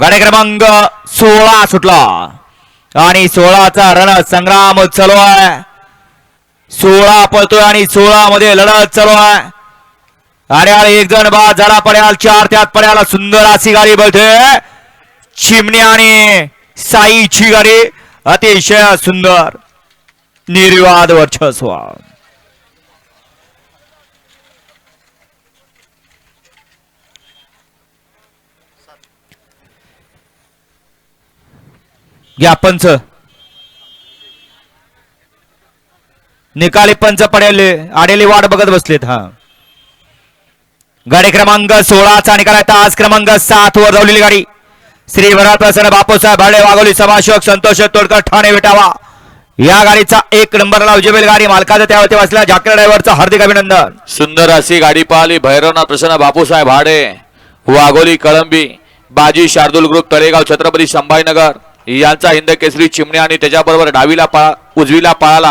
गाडी क्रमांक सोळा सुटला. आणि सोळाचा रण संग्राम चालू आहे. सोळा पळतोय आणि सोळा मध्ये लढत चालू आहे. आणि आणि एक जण बाद झाला पड्याल चार त्यात पड्याला सुंदर अशी गाडी बळते चिमणी आणि साईची गाडी अतिशय सुंदर निर्वाद वर्चस्व. ज्ञापनच. निकाली पंच पडेले आडेली वाट बघत बसलेत हा. गाडी क्रमांक सोळाचा निकाल आहे तास क्रमांक सात वर धावलेली गाडी. श्री वराळ प्रसन्न बापूसाहेब भाडे वाघोली समाशोक संतोष तोडकर ठाणे विटावा. या गाडीचा एक नंबरला उजेबेल गाडी मालकाचा त्यावरती वाचल्या झाकरे ड्रायव्हरचं हार्दिक अभिनंदन. सुंदर अशी गाडी पाहिली भैरवनाथ प्रसन्न बापूसाहेब हाडे वाघोली कळंबी बाजी शार्दूल ग्रुप तळेगाव छत्रपती संभाजीनगर. यांचा हिंद केसरी चिमणी आणि त्याच्याबरोबर डावीला पळा उजवीला पळाला.